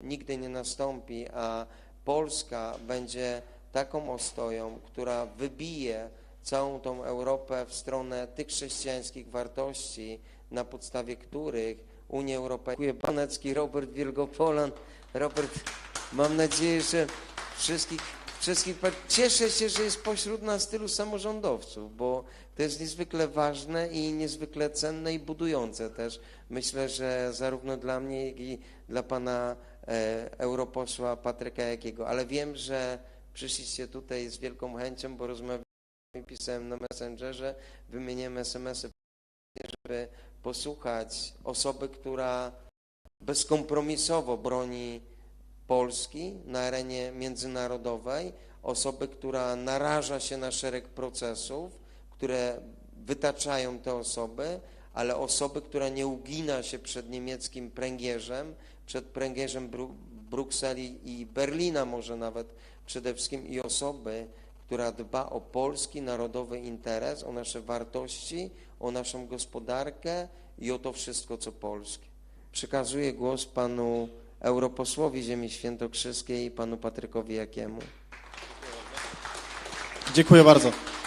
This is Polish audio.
nigdy nie nastąpi, a Polska będzie taką ostoją, która wybije całą tą Europę w stronę tych chrześcijańskich wartości, na podstawie których Unia Europejska. Dziękuję Panecki, Robert Wielgopolan. Robert, mam nadzieję, że wszystkich, wszystkich cieszę się, że jest pośród nas tylu samorządowców, bo to jest niezwykle ważne i niezwykle cenne i budujące też. Myślę, że zarówno dla mnie, jak i dla pana e, europosła Patryka Jakiego, ale wiem, że przyszliście tutaj z wielką chęcią, bo rozmawiałem, pisałem na Messengerze, wymieniłem SMS-y, żeby posłuchać osoby, która bezkompromisowo broni Polski na arenie międzynarodowej, osoby, która naraża się na szereg procesów, które wytaczają te osoby, ale osoby, która nie ugina się przed niemieckim pręgierzem, przed pręgierzem Bru Brukseli i Berlina może nawet przede wszystkim i osoby, która dba o polski narodowy interes, o nasze wartości, o naszą gospodarkę i o to wszystko, co polskie. Przekazuję głos panu europosłowi Ziemi Świętokrzyskiej, panu Patrykowi Jakiemu. Dziękuję bardzo.